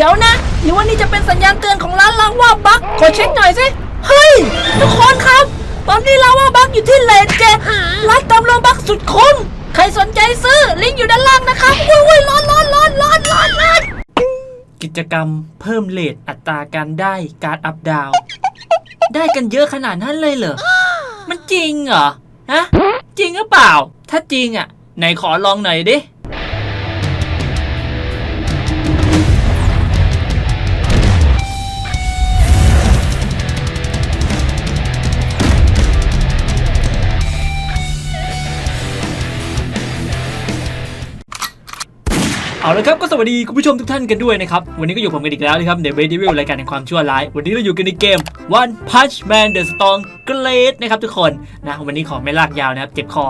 ดี๋ยวนะ หรือว่านี่จะเป็นสัญญาณเตือนของร้านลาว่าบักขอเช็คหน่อยสิ เฮ้ย ทุกคนครับ ตอนนี้ลาว่าบักอยู่ที่เลนเจร้านติมโลบักสุดคุ้มใครสนใจซื้อลิงก์อยู่ด้านล่างนะครับว้ยว้ยร้อนร้อนร้อนร้อนร้อนร้อนกิจกรรมเพิ่มเลทอัตราการได้การอัพดาว ได้กันเยอะขนาดนั้นเลยเหรอ มันจริงเหรอ ฮะ จริงหรือเปล่า ถ้าจริงอะ ไหนขอลองหน่อยดิ เอาละครับก็สวัสดีคุณผู้ชมทุกท่านกันด้วยนะครับ วันนี้ก็อยู่ผมกันอีกแล้วนะครับเดอะเบดิวิลรายการแห่งความชั่วร้าย วันนี้เราอยู่กันในเกม One Punch Man The Strong Great นะครับทุกคนนะวันนี้ขอไม่ลากยาวนะครับ เจ็บคอ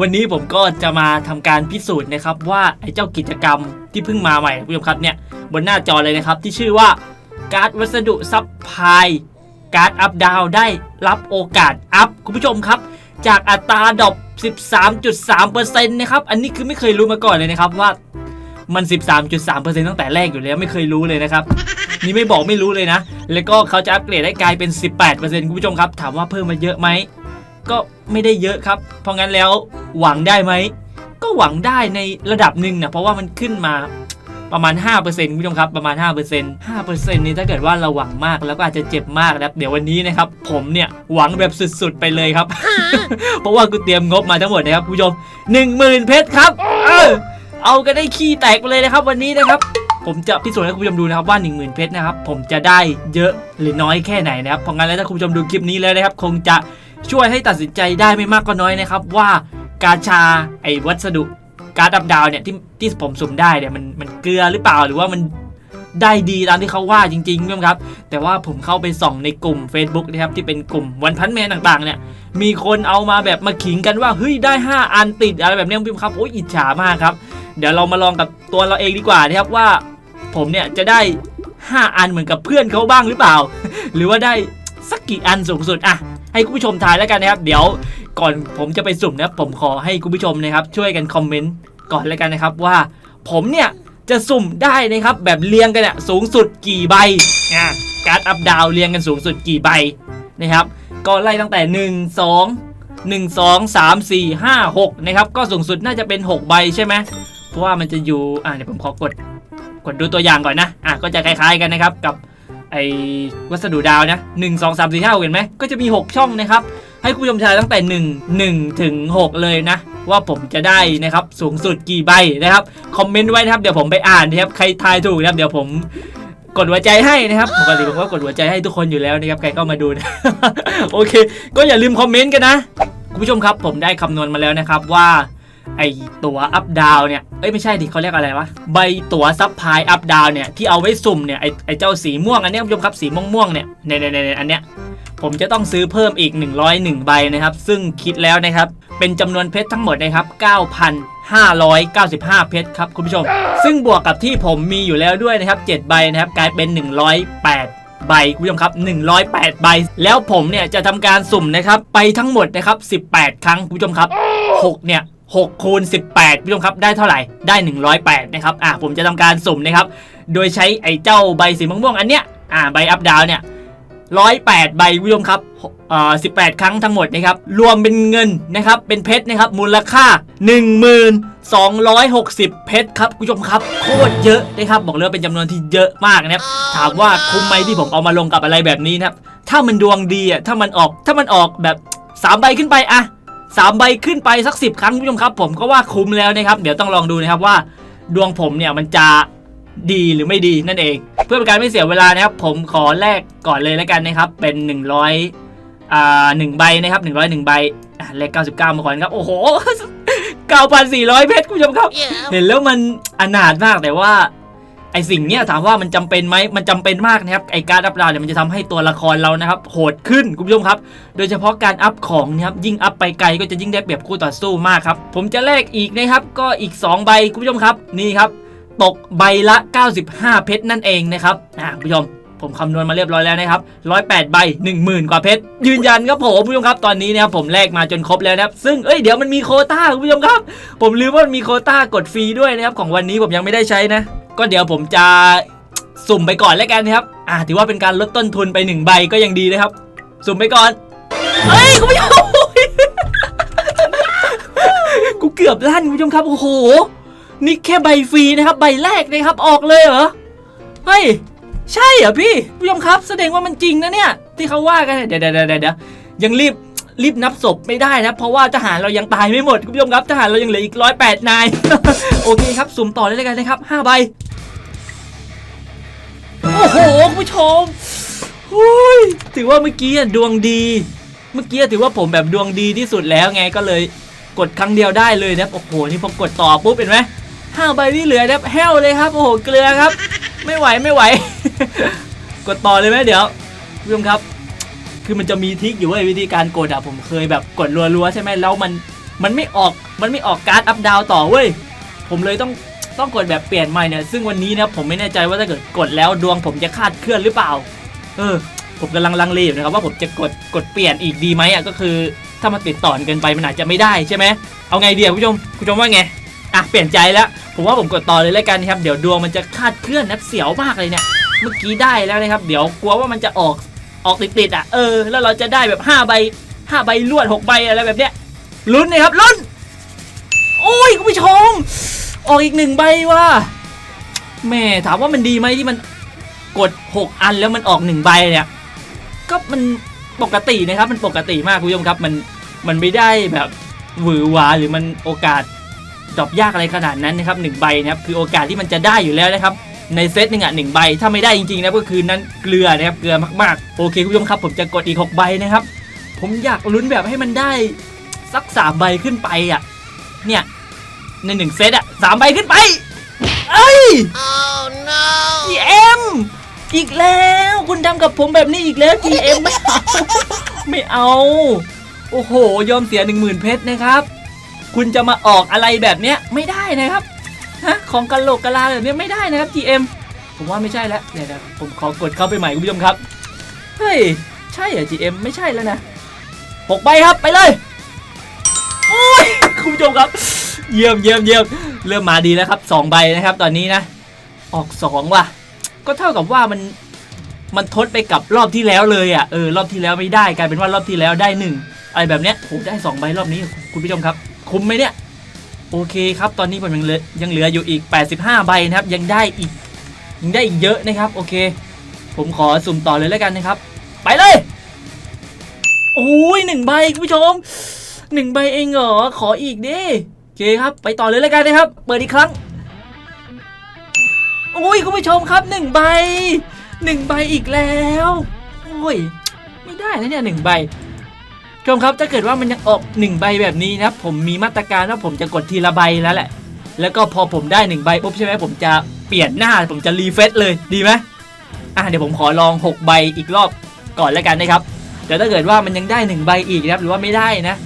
วันนี้ผมก็จะมาทำการพิสูจน์นะครับว่าไอ้เจ้ากิจกรรมที่เพิ่งมาใหม่คุณผู้ชมครับเนี่ยบนหน้าจอเลยนะครับที่ชื่อว่าการ์ดวัสดุซับพลายการ์ดอัพดาวได้รับโอกาสอัพคุณผู้ชมครับ จากอัตราดรอป 13.3%นะครับ อันนี้คือไม่เคยรู้มาก่อนเลยนะครับว่ามัน 13.3%ตั้งแต่แรกอยู่แล้วไม่เคยรู้เลยนะครับ นี่ไม่บอกไม่รู้เลยนะ แล้วก็เขาจะอัปเกรดให้กลายเป็น 18%คุณผู้ชมครับ ถามว่าเพิ่มมาเยอะไหม ก็ไม่ได้เยอะครับ เพราะงั้นแล้วหวังได้ไหม ก็หวังได้ในระดับหนึ่งนะเพราะว่ามันขึ้นมา ประมาณ 5%คุณผู้ชมครับประมาณ 5% 5%นี่ถ้าเกิดว่าเราหวังมากแล้วก็อาจจะเจ็บมากนะครับเดี๋ยววันนี้นะครับผมเนี่ยหวังแบบสุดๆไปเลยครับ เพราะว่ากูเตรียมงบมาทั้งหมดนะครับคุณผู้ชม 10,000 เพชรครับเออเอากันได้ขี้แตกไปเลยนะครับวันนี้นะครับผมจะพิสูจน์ให้คุณผู้ชมดูนะครับว่า 10,000 เพชรนะครับผมจะได้เยอะหรือน้อยแค่ไหนนะครับเพราะงั้นแล้วถ้าคุณผู้ชมดูคลิปนี้แล้วนะครับ คงจะช่วยให้ตัดสินใจได้ไม่มากก็น้อยนะครับว่า กาชาไอ้วัสดุ การ์ดดับดาวเนี่ยที่ที่ผมสุ่มได้เนี่ยมันมันเกลือหรือเปล่าหรือว่ามันได้ดีตามที่เขาว่าจริงๆคุณผู้ชมครับ แต่ว่าผมเข้าไปส่องในกลุ่ม Facebook นะครับที่เป็นกลุ่มวันพันแมนต่างๆเนี่ยมีคนเอามาแบบมาขิงกันว่าเฮ้ยได้ 5 อันติดอะไรแบบนี้ยคุณผู้ชมครับโอ้ยอิจฉามากครับ เดี๋ยวเรามาลองกับตัวเราเองดีกว่านะครับว่า ผมเนี่ยจะได้ 5 อันเหมือนกับเพื่อนเขาบ้างหรือเปล่า หรือว่าได้สักกี่อันสูงสุดอะให้คุณผู้ชมทายแล้วกันนะครับ เดี๋ยว ก่อนผมจะไปสุ่มนะผมขอให้คุณผู้ชมนะครับ ช่วยกันคอมเมนต์ก่อนแล้วกันนะครับว่า ผมเนี่ยจะสุ่มได้นะครับ แบบเรียงกันเนี่ยสูงสุดกี่ใบอะการ์ดอัพดาวเรียงกันสูงสุดกี่ใบนะครับ ก็ไล่ตั้งแต่ 1 2 1 2 3 4 5 6นะครับก็สูงสุดน่าจะเป็น 6 ใบใช่ไหมเพราะว่ามันจะอยู่อ่าเดี๋ยวผมขอกดกดดูตัวอย่างก่อนนะอะก็จะคล้ายๆกันนะครับกับไอ้วัสดุดาวนะ 1 2 3 4 5 6เห็นไหมก็จะมี 6 ช่องนะครับ ให้คุณผู้ชมทายตั้งแต่ 1 1ถึง6เลยนะ ว่าผมจะได้นะครับสูงสุดกี่ใบนะครับคอมเมนต์ไว้นะครับเดี๋ยวผมไปอ่านนะครับใครทายถูกนะครับเดี๋ยวผมกดหัวใจให้นะครับปกติผมก็กดหัวใจให้ทุกคนอยู่แล้วนะครับใครเข้ามาดูนะโอเค ก็อย่าลืมคอมเมนต์กันนะคุณผู้ชมครับผมได้คำนวณมาแล้วนะครับว่าไอตั๋วอัพดาวเนี่ยเอ้ยไม่ใช่ดิเขาเรียกอะไรวะใบตั๋วซับพายอัพดาวเนี่ยที่เอาไว้สุ่มเนี่ยไอไอเจ้าสีม่วงอันเนี้ยคุณผู้ชมครับสีม่วงม่วงเนี่ยในในในอันเนี้ย ผมจะต้องซื้อเพิ่มอีก 101 ใบนะครับ ซึ่งคิดแล้วนะครับ เป็นจำนวนเพชรทั้งหมดนะครับ 9,595 เพชรครับคุณผู้ชม ซึ่งบวกกับที่ผมมีอยู่แล้วด้วยนะครับ 7 ใบนะครับ กลายเป็น 108ใบคุณผู้ชมครับ108 ใบ แล้วผมเนี่ยจะทำการสุ่มนะครับไปทั้งหมดนะครับ 18 ครั้งคุณผู้ชมครับ 6 เนี่ย6คูณ18คุณผู้ชมครับได้เท่าไหร่ได้ 108 นะครับอ่าผมจะทำการสุ่มนะครับ โดยใช้ไอ้เจ้าใบสีม่วงๆอันเนี้ยอ่าใบอัพดาวเนี่ย 108ใบคุณผู้ชมครับอ่อ18ครั้งทั้งหมดนะครับ รวมเป็นเงินนะครับ เป็นเพชรนะครับ มูลค่า 1260 เพชรครับคุณผู้ชมครับ โคตรเยอะนะครับ บอกเลยว่าเป็นจำนวนที่เยอะมากนะครับ ถามว่าคุ้มไหมที่ผมเอามาลงกับอะไรแบบนี้นะครับ ถ้ามันดวงดีอะ ถ้ามันออก ถ้ามันออกแบบ3ใบขึ้นไปอะสามใบขึ้นไปสัก10ครั้งคุณผู้ชมครับ ผมก็ว่าคุ้มแล้วนะครับ เดี๋ยวต้องลองดูนะครับว่า ดวงผมเนี่ยมันจะ ดีหรือไม่ดีนั่นเอง เพื่อเป็นการไม่เสียเวลานะครับ ผมขอแลกก่อนเลยแล้วกันนะครับ เป็น 100อ่าหนึ่งใบนะครับ 100หนึ่งใบอะเลข99มาก่อนครับโอ้โห 9,400 เพชรคุณผู้ชมครับ เห็นแล้วมันอนาถมากแต่ว่าไอสิ่งเนี้ยถามว่ามันจำเป็นไหมมันจำเป็นมากนะครับไอการอัพดาวเนี่ยมันจะทำให้ตัวละครเรานะครับโหดขึ้นคุณผู้ชมครับ โดยเฉพาะการอัพของนะครับยิ่งอัพไปไกลก็จะยิ่งได้เปรียบคู่ต่อสู้มากครับผมจะแลกอีกนะครับก็อีก 2 ใบคุณผู้ชมครับนี่ครับ ตกใบละ 95 เพชรนั่นเองนะครับอ่าคุณผู้ชมผมคำนวณมาเรียบร้อยแล้วนะครับ 108 ใบ 10,000 กว่าเพชร ยืนยันครับผมคุณผู้ชมครับ ตอนนี้นะครับผมแลกมาจนครบแล้วนะครับ ซึ่ง เอ้ย เดี๋ยวมันมีโคต้าคุณผู้ชมครับ ผมลืมว่ามันมีโคต้ากดฟรีด้วยนะครับ ของวันนี้ผมยังไม่ได้ใช้นะ ก็เดี๋ยวผมจะสุ่มไปก่อนแล้วกันนะครับ อ่า ถือว่าเป็นการลดต้นทุนไปหนึ่งใบก็ยังดีนะครับ สุ่มไปก่อน เฮ้ยคุณผู้ชมกูเกือบลั่นคุณผู้ชมครับ โอ้โห นี่แค่ใบฟรีนะครับ ใบแรกนะครับ ออกเลยเหรอ เฮ้ย ใช่เหรอพี่ผู้ชมครับ แสดงว่ามันจริงนะเนี่ย ที่เขาว่ากันเนี่ยเดี๋ยวเดี๋ยวเดี๋ยวเดะยังรีบรีบนับศพไม่ได้นะเพราะว่าทหารเรายังตายไม่หมดคุณผู้ชมครับทหารเรายังเหลืออีกร้อยแปดนาย โอเคครับสุ่มต่อเลยแล้วกันนะครับห้าใบ โอ้โหคุณผู้ชมหุ้ยถือว่าเมื่อกี้ดวงดี เมื่อกี้ถือว่าผมแบบดวงดีที่สุดแล้วไงก็เลยกดครั้งเดียวได้เลยนะโอ้โหนี่พอกดต่อปุ๊บเห็นไหม ห้าใบที่เหลือนะครับแห้วเลยครับโอ้โหเกลือครับ ไม่ไหวไม่ไหว กดต่อเลยไหมเดี๋ยวคุณผู้ชมครับ คือมันจะมีทิกอยู่เว้ยวิธีการกดอะผมเคยแบบกดรัวๆใช่ไหมแล้วมันมันไม่ออกมันไม่ออกการ์ดอัพดาวต่อเว้ยผมเลยต้องต้องกดแบบเปลี่ยนใหม่เนี่ยซึ่งวันนี้นะผมไม่แน่ใจว่าถ้าเกิดกดแล้วดวงผมจะคาดเคลื่อนหรือเปล่า เออ ผมกำลังลังเลอยู่นะครับว่าผมจะกดกดเปลี่ยนอีกดีไหมอะก็คือ ถ้ามันติดต่อกันเกินไปมันอาจจะไม่ได้ใช่ไหมเอาไงเดีอะคุณผู้ชมคุณผู้ชมว่าไง อะเปลี่ยนใจแล้ว ผมว่าผมกดต่อเลยแล้วกันครับ เดี๋ยวดวงมันจะคาดเคลื่อนนะเสียวมากเลยเนี่ย เมื่อกี้ได้แล้วนะครับ เดี๋ยวกลัวว่ามันจะออกออกติดๆอะ เออ แล้วเราจะได้แบบ5ใบ5ใบลวด6ใบอะไรแบบเนี้ย ลุ้นนะครับลุ้น โอ้ยคุณผู้ชม ออกอีกหนึ่งใบว่ะแม่ถามว่ามันดีไหมที่มันกด 6 อันแล้วมันออกหนึ่งใบเนี่ย ก็มันปกตินะครับ มันปกติมากคุณผู้ชมครับ มันมันไม่ได้แบบหวือหวาหรือมันโอกาส ดรอปยากอะไรขนาดนั้นนะครับหนึ่งใบนะครับคือโอกาสที่มันจะได้อยู่แล้วนะครับในเซตหนึ่งอะหนึ่งใบ ถ้าไม่ได้จริงๆนะก็คือนั้นเกลือนะครับเกลือมากๆ โอเคคุณผู้ชมครับ ผมจะกดอีก 6 ใบนะครับ ผมอยากลุ้นแบบให้มันได้สักสามใบขึ้นไปอะเนี่ยในหนึ่งเซตอะสามใบขึ้นไป เอ้ย Oh no! GM อีกแล้วคุณทำกับผมแบบนี้อีกแล้ว GM ไม่เอาไม่เอา โอ้โห ยอมเสียหนึ่งหมื่นเพชรนะครับ คุณจะมาออกอะไรแบบเนี้ยไม่ได้นะครับฮะของกะโหลกกะลาแบบเนี้ยไม่ได้นะครับ GM ผมว่าไม่ใช่แล้วเดี๋ยวๆผมขอกดเข้าไปใหม่คุณผู้ชมครับเฮ้ยใช่เหรอ GM ไม่ใช่แล้วนะหกใบครับไปเลยโอ้ยคุณผู้ชมครับ เยี่ยมเยี่ยมเยี่ยมเริ่มมาดีแล้วครับสองใบนะครับ ตอนนี้นะ ออกสองว่ะ ก็เท่ากับว่ามันมันทดไปกับรอบที่แล้วเลยอะเออรอบที่แล้วไม่ได้กลายเป็นว่ารอบที่แล้วได้หนึ่งอะไรแบบเนี้ยโหได้สองใบรอบนี้คุณผู้ชมครับ คุ้มไหมเนี่ย โอเคครับ ตอนนี้ผมยังเหลือยังเหลืออยู่อีก 85 ใบนะครับ ยังได้อีกยังได้อีกเยอะนะครับ โอเค ผมขอสุ่มต่อเลยแล้วกันนะครับ ไปเลยโอ้ยหนึ่งใบคุณผู้ชมหนึ่งใบเองเหรอ ขออีกดิโอเคครับ ไปต่อเลยแล้วกันนะครับ เปิดอีกครั้งโอ้ยคุณผู้ชมครับหนึ่งใบหนึ่งใบอีกแล้ว โอ้ย ไม่ได้นะเนี่ยหนึ่งใบ ชมครับถ้าเกิดว่ามันยังออกหนึ่งใบแบบนี้นะครับผมมีมาตรการว่าผมจะกดทีละใบแล้วแหละ แล้วก็พอผมได้หนึ่งใบปุ๊บใช่ไหมผมจะเปลี่ยนหน้าผมจะรีเฟซเลยดีไหมอะเดี๋ยวผมขอลอง 6 ใบอีกรอบก่อนแล้วกันนะครับเดี๋ยวถ้าเกิดว่ามันยังได้หนึ่งใบอีกนะครับหรือว่าไม่ได้นะ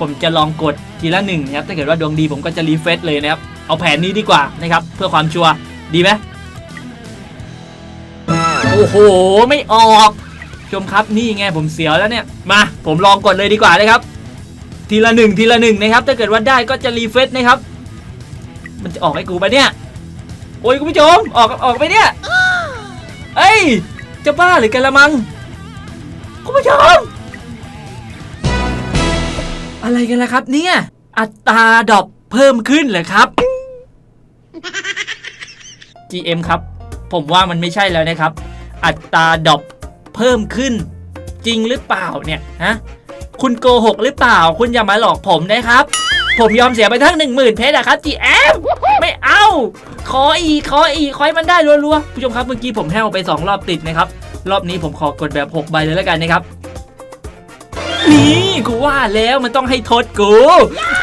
ผมจะลองกดทีละหนึ่งนะครับถ้าเกิดว่าดวงดีผมก็จะรีเฟซเลยนะครับเอาแผนนี้ดีกว่านะครับเพื่อความชัวร์ดีไหมโอ้โห ไม่ออก ชมครับนี่ไงผมเสียวแล้วเนี่ยมาผมลองกดเลยดีกว่านะครับ ทีละหนึ่งทีละหนึ่งนะครับถ้าเกิดว่าได้ก็จะรีเฟซนะครับ มันจะออกให้กูไปเนี่ย โอ้ยคุณผู้ชมออกออกไปเนี่ยเอ้ยจะบ้าหรือกันละมังคุณผู้ชมอะไรกันล่ะครับเนี่ย อัตราดอปเพิ่มขึ้นเหรอครับ GM ครับ ผมว่ามันไม่ใช่แล้วนะครับ อัตราดอป เพิ่มขึ้น จริงหรือเปล่าเนี่ยฮะคุณโกหกหรือเปล่า คุณอย่ามาหลอกผมนะครับ ผมยอมเสียไปทั้งหนึ่งหมื่นเพชรอะครับ GM ไม่เอาขออีขออีขอให้มันได้รัวๆผู้ชมครับเมื่อกี้ผมแห้วไป 2 รอบติดนะครับ รอบนี้ผมขอกดแบบ 6 ใบเลยแล้วกันนะครับนี่กูว่าแล้วมันต้องให้ทดกู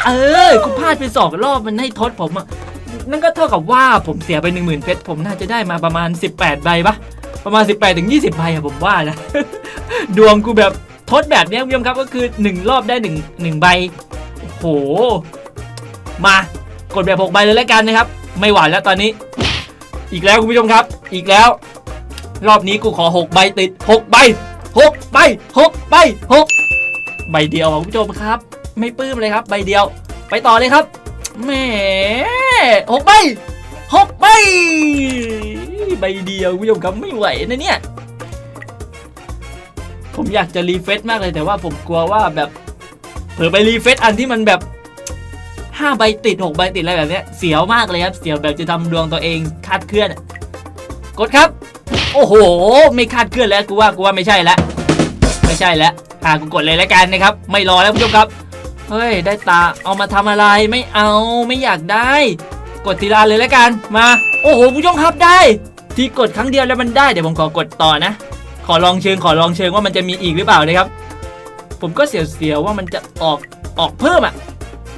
เออกูพลาดไปสองรอบมันให้ทดผมอะนั่นก็เท่ากับว่าผมเสียไป1 0,000เพชรผมน่าจะได้มาประมาณ 18 ใบปะ ประมาณ 18ถึง20ใบอะผมว่านะ ดวงกูแบบทดแบบนี้คุณผู้ชมครับก็คือ 1 รอบได้1 1ใบโอ้โห มากดแบบ6ใบเลยแล้วกันนะครับ ไม่หวานแล้วตอนนี้ อีกแล้วคุณผู้ชมครับ อีกแล้ว รอบนี้กูขอ 6 ใบติด 6 ใบ 6 ใบ 6 ใบ 6 ใบเดียวคุณผู้ชมครับ ไม่ปลื้มเลยครับ ใบเดียว ไปต่อเลยครับแหมหกใบหกใบ ใบเดียวคุณผู้ชมครับไม่ไหวนะเนี่ย ผมอยากจะรีเฟซมากเลยแต่ว่าผมกลัวว่าแบบเผลอไปรีเฟซอันที่มันแบบห้าใบติดหกใบติดอะไรแบบเนี้ยเสียวมากเลยครับ เสียวแบบจะทำดวงตัวเองคาดเคลื่อน กดครับ โอ้โห ไม่คาดเคลื่อนแล้วกูว่ากูว่าไม่ใช่แล้วไม่ใช่แล้วอ่ากูกดเลยแล้วกันนะครับ ไม่รอแล้วคุณผู้ชมครับเฮ้ย ได้ตาเอามาทำอะไรไม่เอาไม่อยากได้ กดทีละเลยแล้วกันมา โอ้โหคุณผู้ชมครับได้ ที่กดครั้งเดียวแล้วมันได้เดี๋ยวผมขอกดต่อนะ ขอลองเชิงขอลองเชิงว่ามันจะมีอีกหรือเปล่านะครับ ผมก็เสียวๆว่ามันจะออกออกเพิ่มอะ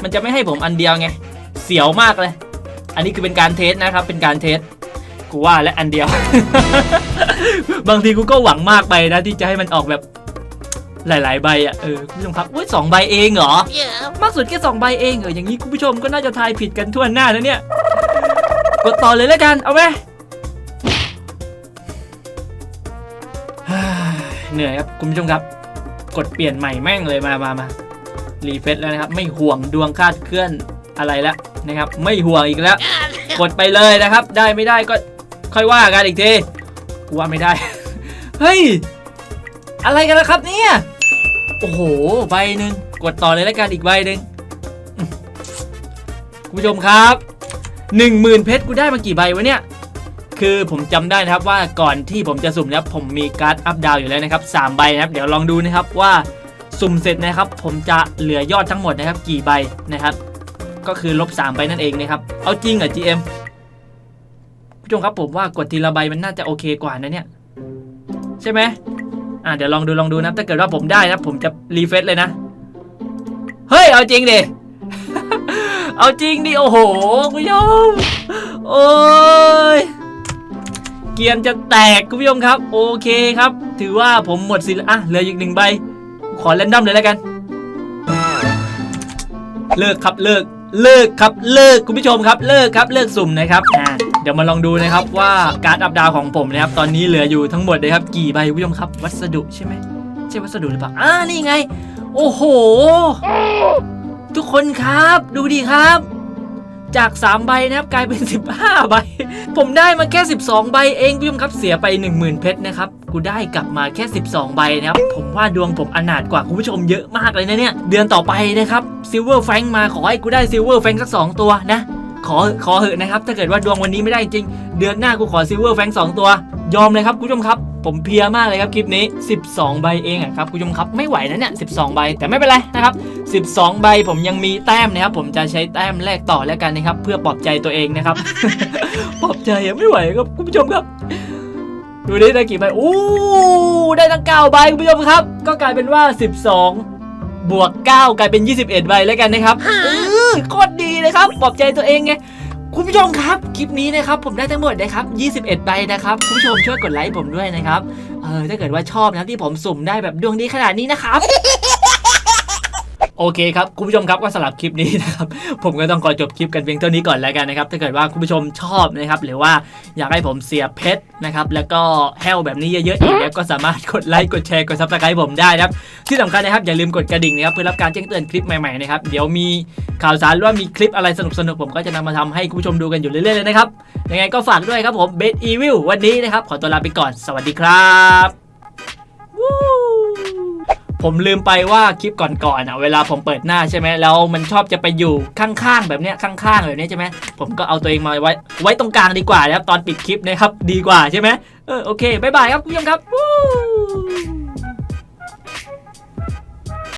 มันจะไม่ให้ผมอันเดียวไง เสียวมากเลย อันนี้คือเป็นการเทสนะครับ เป็นการเทสกูว่าและอันเดียว บางทีกูก็หวังมากไปนะที่จะให้มันออกแบบหลาย ๆ ใบอะ เออคุณผู้ชมครับอุ้ยสองใบเองเหรอ มากสุดแค่สองใบเองเอออย่างนี้คุณผู้ชมก็น่าจะทายผิดกันทั่วหน้านะเนี่ย กดต่อเลยแล้วกัน เอาไหม เหนื่อยครับคุณผู้ชมครับ กดเปลี่ยนใหม่แม่งเลยมามามารีเฟซแล้วนะครับ ไม่ห่วงดวงคาดเคลื่อนอะไรแล้วนะครับ ไม่ห่วงอีกแล้ว กดไปเลยนะครับ ได้ไม่ได้ก็ค่อยว่ากันอีกทีกูว่าไม่ได้ เฮ้ย อะไรกันล่ะครับเนี่ย โอ้โห ใบหนึ่งกดต่อเลยแล้วกันอีกใบหนึ่งคุณผู้ชมครับหนึ่งหมื่นเพชรกูได้มากี่ใบวะเนี่ย คือผมจำได้นะครับว่าก่อนที่ผมจะสุ่มนะครับผมมีการ์ดอัพดาวอยู่แล้วนะครับสามใบนะครับ เดี๋ยวลองดูนะครับว่าสุ่มเสร็จนะครับ ผมจะเหลือยอดทั้งหมดนะครับ กี่ใบนะครับ ก็คือลบ3ใบนั่นเองนะครับ เอาจริงเหรอ GM ผู้ชมครับผมว่ากดทีละใบมันน่าจะโอเคกว่านะเนี่ย ใช่ไหมอ่าเดี๋ยวลองดูลองดูนะถ้าเกิดว่าผมได้นะผมจะรีเฟซเลยนะ เฮ้ย เอาจริงดิเอาจริงดิโอ้โหผู้ชมโอ้ย เกียนจะแตกคุณผู้ชมครับ โอเคครับ ถือว่าผมหมดสิทธิ์แล้วอะเหลืออีกหนึ่งใบ ขอแรนดอมเลยแล้วกัน เลิกครับเลิกเลิกครับเลิกคุณผู้ชมครับ เลิกครับเลิกสุ่มนะครับอ่าเดี๋ยวมาลองดูนะครับว่าการ์ดอัพดาวของผมนะครับตอนนี้เหลืออยู่ทั้งหมดเลยครับกี่ใบคุณผู้ชมครับ วัสดุใช่ไหมใช่วัสดุหรือเปล่าอ่านี่ไง โอ้โห ทุกคนครับ ดูดิครับ จาก 3 ใบนะครับกลายเป็น 15 ใบ ผมได้มาแค่ 12 ใบเองคุณผู้ชมครับเสียไป 10,000 เพชรนะครับกูได้กลับมาแค่ 12 ใบนะครับผมว่าดวงผมอนาถกว่าคุณผู้ชมเยอะมากเลยนะเนี่ยเดือนต่อไปนะครับซิลเวอร์แฟงมาขอให้กูได้ซิลเวอร์แฟงสัก 2 ตัวนะขอขอเหอะนะครับถ้าเกิดว่าดวงวันนี้ไม่ได้จริง เดือนหน้ากูขอซิลเวอร์แฟงสองตัว ยอมเลยครับคุณผู้ชมครับ ผมเพลียมากเลยครับคลิปนี้ 12 ใบเองอะครับคุณผู้ชมครับไม่ไหวนะเนี่ย12 ใบแต่ไม่เป็นไรนะครับ 12 ใบผมยังมีแต้มนะครับผมจะใช้แต้มแลกต่อแล้วกันนะครับ เพื่อปลอบใจตัวเองนะครับ ปลอบใจอะไม่ไหวครับคุณผู้ชมครับดูดิได้กี่ใบอู้ได้ตั้ง9ใบคุณผู้ชมครับ ก็กลายเป็นว่า 12 บวก 9 กลายเป็น 21 ใบแล้วกันนะครับเออโคตรดีเลยครับปลอบใจตัวเองไง คุณผู้ชมครับ คลิปนี้นะครับผมได้ทั้งหมดนะครับ 21 ใบนะครับ คุณผู้ชมช่วยกดไลค์ผมด้วยนะครับ เออถ้าเกิดว่าชอบนะที่ผมสุ่มได้แบบดวงดีขนาดนี้นะครับ โอเคครับคุณผู้ชมครับก็สำหรับคลิปนี้นะครับผมก็ต้องขอจบคลิปกันเพียงเท่านี้ก่อนแล้วกันนะครับถ้าเกิดว่าคุณผู้ชมชอบนะครับหรือว่าอยากให้ผมเสียเพชรนะครับแล้วก็แฮลแบบนี้เยอะๆอีกแล้วก็สามารถกดไลค์กดแชร์กดซับสไครต์ผมได้นะครับที่สำคัญนะครับอย่าลืมกดกระดิ่งนะครับเพื่อรับการแจ้งเตือนคลิปใหม่ๆนะครับเดี๋ยวมีข่าวสารหรือว่ามีคลิปอะไรสนุกๆผมก็จะนำมาทำให้คุณผู้ชมดูกันอยู่เรื่อยๆเลยนะครับยังไงก็ฝากด้วยครับผมเบสอีวิลวันนี้นะครับขอตัวลาไปก่อนสวัสดีครับวู้ ผมลืมไปว่าคลิปก่อนๆอะเวลาผมเปิดหน้าใช่ไหมแล้วมันชอบจะไปอยู่ข้างๆ แบบเนี้ยข้างๆแบบเนี้ยใช่ไหมผมก็เอาตัวเองมาไว้ไว้ตรงกลางดีกว่านะครับตอนปิดคลิปนะครับดีกว่าใช่ไหมเออโอเคบายบายครับคุณผู้ชมครับ